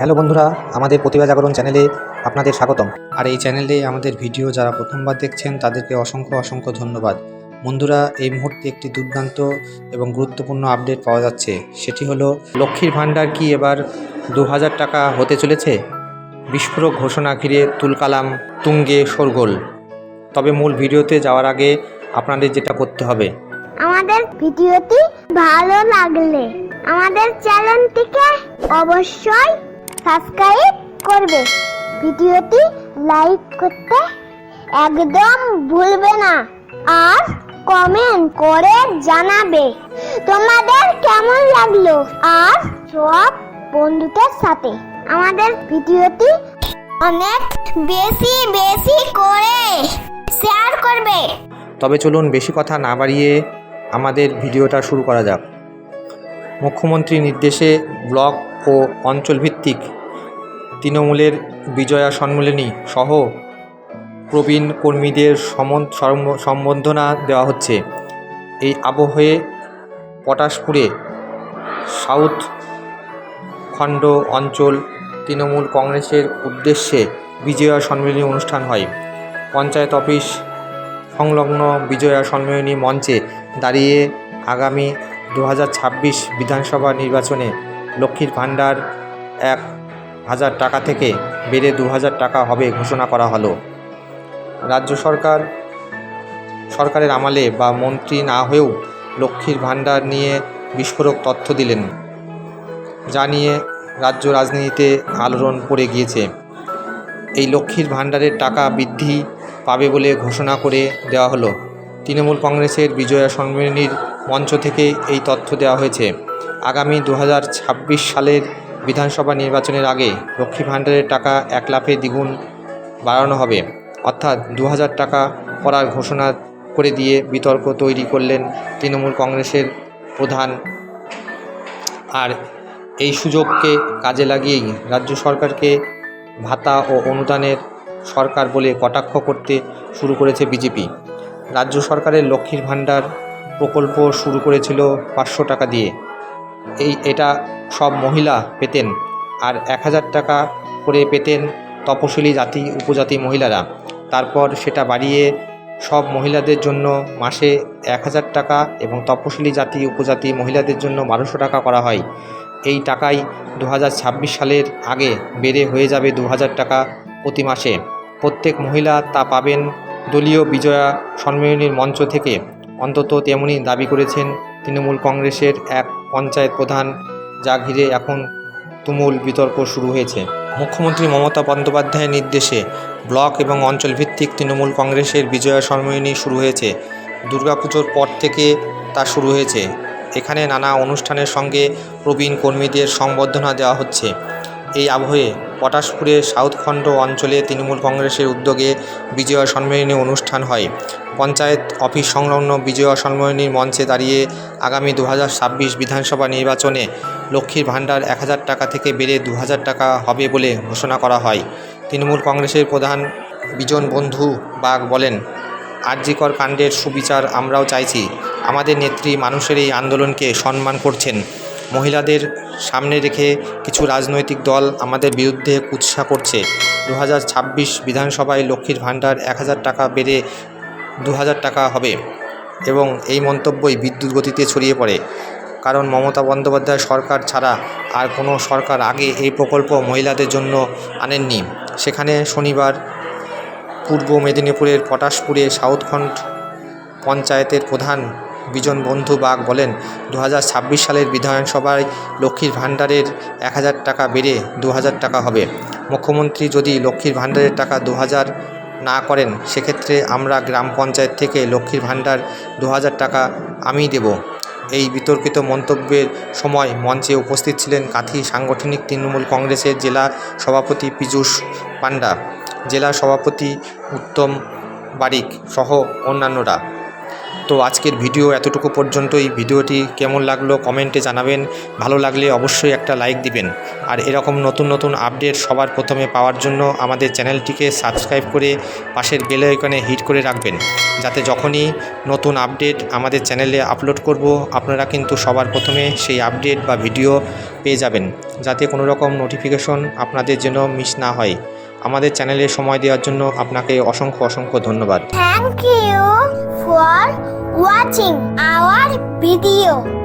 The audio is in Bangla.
হ্যালো বন্ধুরা, আমাদের প্রতিভা জাগরণ চ্যানেলে আপনাদের স্বাগতম। আর এই চ্যানেলে আমাদের ভিডিও যারা প্রথমবার দেখছেন, তাদেরকে অসংখ্য অসংখ্য ধন্যবাদ। বন্ধুরা, এই মুহূর্তে একটি দুর্দান্ত এবং গুরুত্বপূর্ণ আপডেট পাওয়া যাচ্ছে। সেটি হলো, লক্ষ্মীর ভাণ্ডার কি এবার দু হাজার টাকা হতে চলেছে? বিস্ফোরক ঘোষণা ঘিরে তুলকালাম তুঙ্গে শোরগোল। তবে মূল ভিডিওতে যাওয়ার আগে আপনাদের যেটা করতে হবে। আমাদের ভিডিওটি ভালো লাগলে আমাদের চ্যানেলটিকে অবশ্যই সাবস্ক্রাইব করবে। ভিডিওটি লাইক করতে একদম ভুলবে না। আর কমেন্ট করে জানাবে। তোমাদের কেমন লাগল? আর সব বন্ধুদের সাথে। আমাদের ভিডিওটি অনেক বেশি বেশি করে শেয়ার করবে। তবে চলুন বেশি কথা না বাড়িয়ে আমাদের ভিডিওটা শুরু করা যাক। মুখ্যমন্ত্রীর নির্দেশে ব্লক ও অঞ্চলভিত্তিক তৃণমূলের বিজয়া সম্মেলনী সহ প্রবীণ কর্মীদের সম্বর্ধনা দেওয়া হচ্ছে। এই আবহে পটাশপুরে সাউথ খণ্ড অঞ্চল তৃণমূল কংগ্রেসের উদ্দেশ্যে বিজয়া সম্মেলনী অনুষ্ঠান হয়। পঞ্চায়েত অফিস সংলগ্ন বিজয়া সম্মেলনী মঞ্চে দাঁড়িয়ে আগামী দু হাজার ছাব্বিশ বিধানসভা নির্বাচনে লক্ষ্মীর ভাণ্ডার এক হাজার টাকা থেকে বেড়ে দু হাজার টাকা হবে ঘোষণা করা হলো। রাজ্য সরকার, সরকারের আমলে বা মন্ত্রী না হয়েও লক্ষ্মীর ভাণ্ডার নিয়ে বিস্ফোরক তথ্য দিলেন যা নিয়ে রাজ্য রাজনীতিতে আলোড়ন পড়ে গিয়েছে। এই লক্ষ্মীর ভাণ্ডারের টাকা বৃদ্ধি পাবে বলে ঘোষণা করে দেওয়া হলো। তৃণমূল কংগ্রেসের বিজয়া সম্মেলনীর মঞ্চ থেকে এই তথ্য দেওয়া হয়েছে। আগামী দু হাজার ছাব্বিশ সালের বিধানসভা নির্বাচনের আগে লক্ষ্মী ভাণ্ডারের টাকা এক লাফে দ্বিগুণ বাড়ানো হবে। অর্থাৎ দু হাজার টাকা করার ঘোষণা করে দিয়ে বিতর্ক তৈরি করলেন তৃণমূল কংগ্রেসের প্রধান। আর এই সুযোগকে কাজে লাগিয়েই রাজ্য সরকারকে ভাতা ও অনুদানের সরকার বলে কটাক্ষ করতে শুরু করেছে বিজেপি। রাজ্য সরকারের লক্ষ্মীর ভাণ্ডার প্রকল্প শুরু করেছিল পাঁচশো টাকা দিয়ে। এই, এটা সব মহিলা পেতেন আর এক হাজার টাকা করে পেতেন তপশিলি জাতি, উপজাতি মহিলারা। তারপর সেটা বাড়িয়ে সব মহিলাদের জন্য মাসে এক হাজার টাকা এবং তপশিলি জাতি, উপজাতি মহিলাদের জন্য বারোশো টাকা করা হয়। এই টাকাই দু হাজার ছাব্বিশ সালের আগে বেড়ে হয়ে যাবে দু হাজার টাকা প্রতি মাসে। প্রত্যেক মহিলা তা পাবেন দলীয় বিজয়া সম্মেলনীর মঞ্চ থেকে। অন্তত তেমনি দাবি করেছেন তৃণমূল কংগ্রেসের এক পঞ্চায়েত প্রধান যা ঘিরে এখন তুমুল বিতর্ক শুরু হয়েছে। মুখ্যমন্ত্রী মমতা বন্দ্যোপাধ্যায়ের নির্দেশে ব্লক এবং অঞ্চলভিত্তিক তৃণমূল কংগ্রেসের বিজয়া সম্মেলনী শুরু হয়েছে। দুর্গাপুজোর পর থেকে তা শুরু হয়েছে। এখানে নানা অনুষ্ঠানের সঙ্গে প্রবীণ কর্মীদের সংবর্ধনা দেওয়া হচ্ছে। এই আবহে পটাশপুরে সাউথখণ্ড অঞ্চলে তৃণমূল কংগ্রেসের উদ্যোগে বিজয়া সম্মেলনী অনুষ্ঠান হয়। পঞ্চায়েত অফিস সংলগ্ন বিজয়া সম্মেলনীর মঞ্চে দাঁড়িয়ে আগামী দু হাজার ছাব্বিশ বিধানসভা নির্বাচনে লক্ষ্মীর ভাণ্ডার এক হাজার টাকা থেকে বেড়ে দু হাজার টাকা হবে বলে ঘোষণা করা হয়। তৃণমূল কংগ্রেসের প্রধান বিজন বন্ধু বাগ বলেন, আরজিকর কাণ্ডের সুবিচার আমরাও চাইছি। আমাদের নেত্রী মানুষের এই আন্দোলনকে সম্মান করছেন। মহিলাদের সামনে রেখে কিছু রাজনৈতিক দল আমাদের বিরুদ্ধে কুৎসা করছে। দু হাজার ছাব্বিশ বিধানসভায় লক্ষ্মীর ভাণ্ডার এক হাজার টাকা বেড়ে দু হাজার টাকা হবে এবং এই মন্তব্যই বিদ্যুৎ গতিতে ছড়িয়ে পড়ে। কারণ মমতা বন্দ্যোপাধ্যায় সরকার ছাড়া আর কোনো সরকার আগে এই প্রকল্প মহিলাদের জন্য আনেননি। সেখানে শনিবার পূর্ব মেদিনীপুরের পটাশপুরে সাউথখণ্ড পঞ্চায়েতের প্রধান বিজন বন্ধু বাগ বলেন দু হাজার ছাব্বিশ সালের বিধানসভায় লক্ষ্মীর ভাণ্ডারের এক হাজার টাকা বেড়ে দু হাজার টাকা হবে। মুখ্যমন্ত্রী যদি লক্ষ্মীর ভাণ্ডারের টাকা দু হাজার না করেন, সেক্ষেত্রে আমরা গ্রাম পঞ্চায়েত থেকে লক্ষ্মীর ভাণ্ডার দু হাজার টাকা আমিই দেব। এই বিতর্কিত মন্তব্যের সময় মঞ্চে উপস্থিত ছিলেন কাঁথি সাংগঠনিক তৃণমূল কংগ্রেসের জেলা সভাপতি পীযূষ পাণ্ডা, জেলা সভাপতি উত্তম বারিক সহ অন্যান্যরা। তো আজকের ভিডিও এতটুকু পর্যন্তই। ভিডিওটি কেমন লাগল কমেন্টে জানাবেন। ভালো লাগলে অবশ্যই একটা লাইক দিবেন। আর এরকম নতুন নতুন আপডেট সবার প্রথমে পাওয়ার জন্য আমাদের চ্যানেলটিকে সাবস্ক্রাইব করে পাশের বেল আইকনে হিট করে রাখবেন। যাতে যখনই নতুন আপডেট আমাদের চ্যানেলে আপলোড করব, আপনারা কিন্তু সবার প্রথমে সেই আপডেট বা ভিডিও পেয়ে যাবেন। যাতে কোনো রকম নোটিফিকেশন আপনাদের যেন মিস না হয়। আমাদের চ্যানেলে সময় দেওয়ার জন্য আপনাকে অসংখ্য অসংখ্য ধন্যবাদ thank you for watching our video.